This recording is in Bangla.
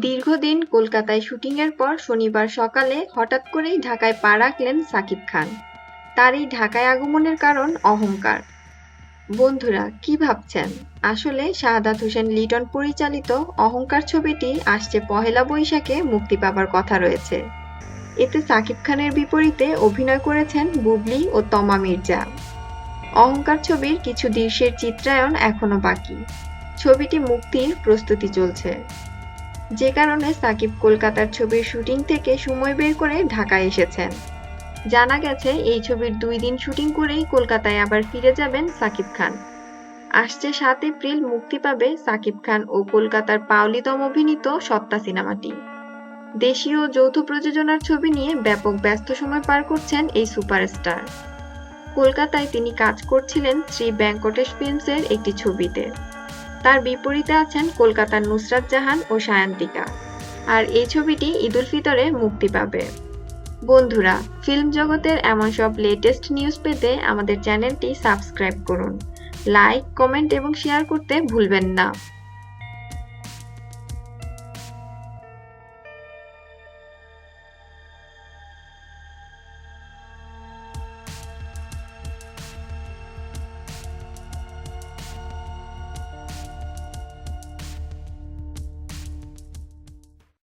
দীর্ঘদিন কলকাতায় শুটিংয়ের পর শনিবার সকালে হঠাৎ করেই ঢাকায় পা রাখলেন সাকিব খান। তার এই ঢাকায় আগমনের কারণ অহংকার। বন্ধুরা, কি ভাবছেন? আসলে শাহাদাত হোসেন লিটন পরিচালিত অহংকার ছবিটি আসছে পহেলা বৈশাখে মুক্তি পাবার কথা রয়েছে। এতে সাকিব খানের বিপরীতে অভিনয় করেছেন বুবলি ও তমা মির্জা। অহংকার ছবির কিছু দৃশ্যের চিত্রায়ন এখনও বাকি। ছবিটি মুক্তির প্রস্তুতি চলছে। যে কারণে সাকিব কলকাতার ছবির শুটিং থেকে সময় বের করে ঢাকায় এসেছেন। জানা গেছে, এই ছবির দুই দিন শুটিং করেই কলকাতায় আবার ফিরে যাবেন সাকিব খান। আসছে সাত এপ্রিল মুক্তি পাবে সাকিব খান ও কলকাতার পাওলিতম অভিনীত সত্তা সিনেমাটি। দেশীয় যৌথ প্রযোজনার ছবি নিয়ে ব্যাপক ব্যস্ত সময় পার করছেন এই সুপারস্টার। কলকাতায় তিনি কাজ করছিলেন শ্রী ব্যাংকটেশ ফিল্মসের একটি ছবিতে। তার বিপরীতে আছেন কলকাতার নুসরাত জাহান ও সায়ান্তিকা। আর এই ছবিটি ঈদুল ফিতরে মুক্তি পাবে। বন্ধুরা ফিল্ম জগতের এমন সব লেটেস্ট নিউজ পেতে আমাদের চ্যানেলটি সাবস্ক্রাইব করুন। লাইক কমেন্ট এবং শেয়ার করতে ভুলবেন না।